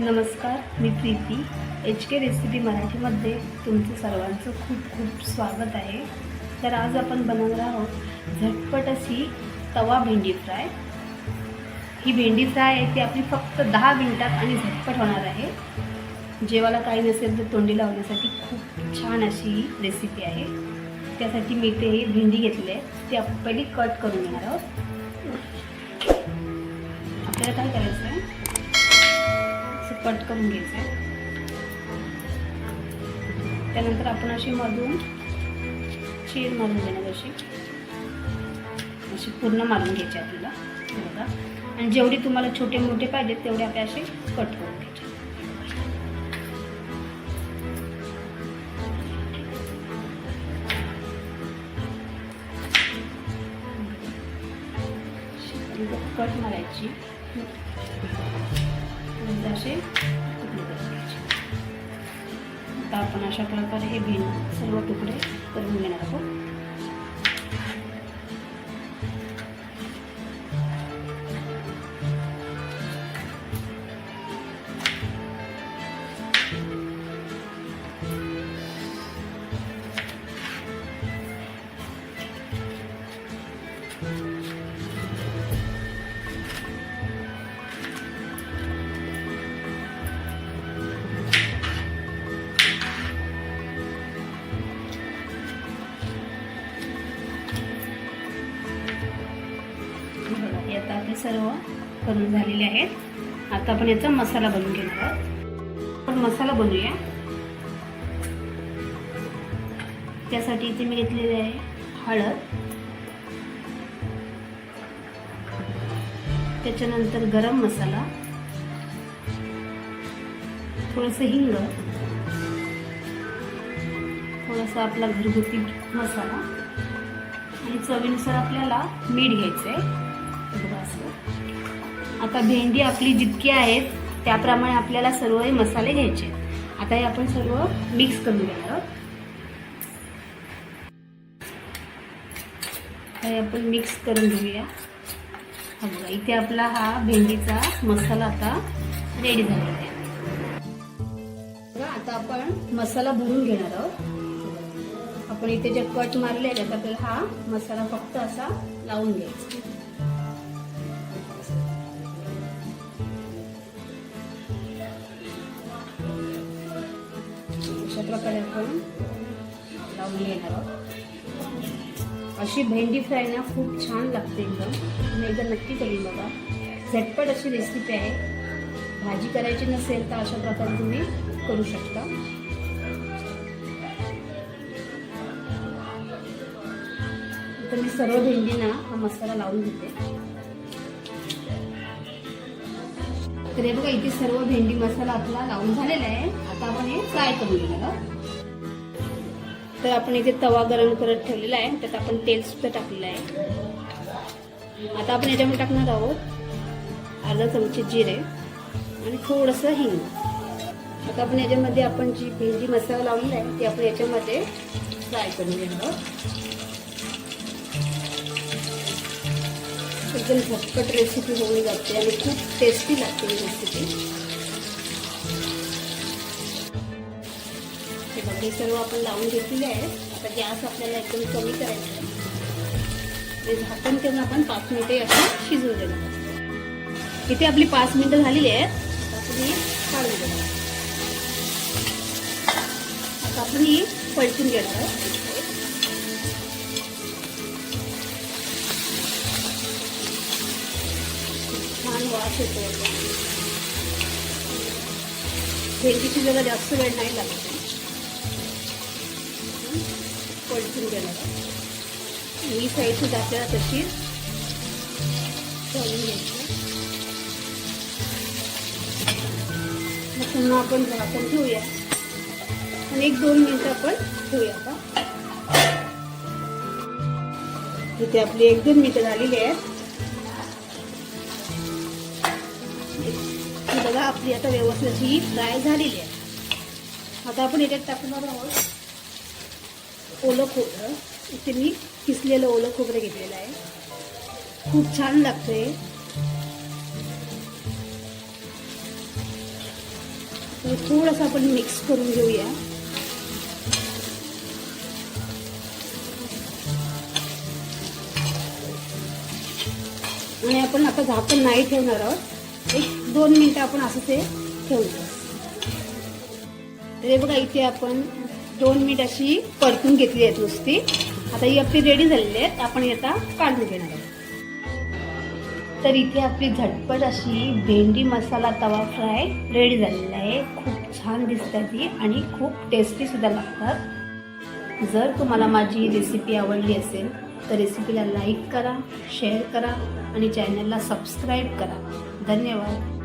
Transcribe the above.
नमस्कार मी Preeti. H K recipe मराठीमध्ये तुमचं सर्वांचं खूप खूप स्वागत आहे. तर आज आपण बनवणार आहोत झटपट अशी तवा भेंडी फ्राय. ही भेंडी फ्राय आहे ती आपली फक्त दहा मिनटात आणि झटपट होणार आहे. जेवायला काही नसेल तर तोंडी लावण्यासाठी खूप छान अशी ही रेसिपी आहे. त्यासाठी मी ते ही भेंडी घेतली आहे ती आपण पहिली कट करून घेणार आहोत. आपल्याला काय करायचं आहे कट करून घ्यायचं आहे. त्यानंतर आपण अशी मधून चीर मारून देणार अशी. अशी पूर्ण मारून घ्यायची आपल्याला. बघा. आणि जेवढी तुम्हाला छोटे मोठे पाहिजेत तेवढे आपले असे कट करून घ्यायचे. कट मारायची. म्हणजे असे तुकडे करून घ्यायचे आता आपण अशा प्रकारे हे भेंड सर्व तुकडे करून घेणार आहोत. सर्व करून झालेले आहेत. आता आपण याचा मसाला बनवून घेणार आहोत. आपण मसाला बनवूया. त्यासाठी इथे मी घेतलेले आहे हळद. त्याच्यानंतर गरम मसाला. थोडंसं हिंग. थोडासा आपला घरगुती मसाला. आणि चवीनुसार आपल्याला मीठ घ्यायचं आहे बघा असं आता भेंडी आपली जितकी आहेत त्याप्रमाणे आपल्याला सर्व हे मसाले घ्यायचे आता हे आपण सर्व मिक्स करून घेणार आहोत. हे आपण मिक्स करून घेऊया. हा बघा इथे आपला हा भेंडीचा मसाला आता रेडी झालेला आहे. आता आपण मसाला भरून घेणार आहोत. आपण इथे जे कट मारले आहेत आपल्याला हा मसाला फक्त असा लावून घ्यायचा प्रकारे आपण लावून घेणार आहोत. अशी भेंडी फ्राय ना खूप छान लागते एकदम. तुम्ही एकदा नक्की करून बघा. झटपट अशी रेसिपी आहे. भाजी करायची नसेल तर अशा प्रकारे तुम्ही करू शकता. तर मी सर्व भेंडींना हा मसाला लावून घेते. तर हे बघा इथे सर्व भेंडी मसाला आपला लावून झालेला आहे. आता आपण हे फ्राय करून घेणार आहोत. तर आपण इथे तवा गरम करत ठेवलेला आहे. त्यात आपण तेल सुद्धा टाकलेलं आहे. आता आपण याच्यामध्ये टाकणार आहोत अर्धा चमचे जिरे आणि थोडंसं हिंग. आता आपण याच्यामध्ये आपण जी भेंडी मसाला लावलेला आहे ती आपण याच्यामध्ये फ्राय करून घेणार आहोत. एकदम झटपट रेसिपी होऊन जाते आणि खूप टेस्टी लागते ही रेसिपी हे बघा हे सर्व आपण लावून घेतलेले आहे आता गॅस आपल्याला एकदम कमी करायचा आहे. ते झाकण ठेवून आपण पाच मिनिटे असं शिजवून देणार इथे आपली पाच मिनिटं झालेली आहेत. आता आपण काढून देणार आता आपण ही पलटून घेणार आहोत. छान वास भेंडीची जरा जास्त वेळ नाही लागत. पलटून घेणार ही साईडची आपल्याला तशी घ्यायची मग पुन्हा आपण झाकण ठेवूया. आणि एक दोन मिनिटं आपण ठेवूया आता. इथे आपली एक दोन मिनिटं झालेली आहेत. बघा आपली आता व्यवस्थित ही फ्राय झालेली आहे. आता आपण याच्यात टाकणार आहोत. ओलं खोबरं. इथे मी किसलेलं ओलं खोबरं घेतलेलं आहे. खूप छान लागतंय. तर थोडंसं आपण मिक्स करून घेऊया. आणि आपण आता झाकण नाही ठेवणार आहोत. एक दोन मिनटं आपण असं ते ठेवूया तर हे बघा इथे आपण दोन मिनिट अशी परतून घेतली आहेत नुसती. आता ही आपली रेडी झालेली आहेत. आपण आता काढून घेणार आहोत. तर इथे आपली झटपट अशी भेंडी मसाला तवा फ्राय रेडी झालेला आहे. खूप छान दिसतात ती आणि खूप टेस्टी सुद्धा लागतात. जर तुम्हाला माझी ही रेसिपी आवडली असेल तर रेसिपीला लाईक करा शेअर करा आणि चॅनलला सबस्क्राईब करा. धन्यवाद.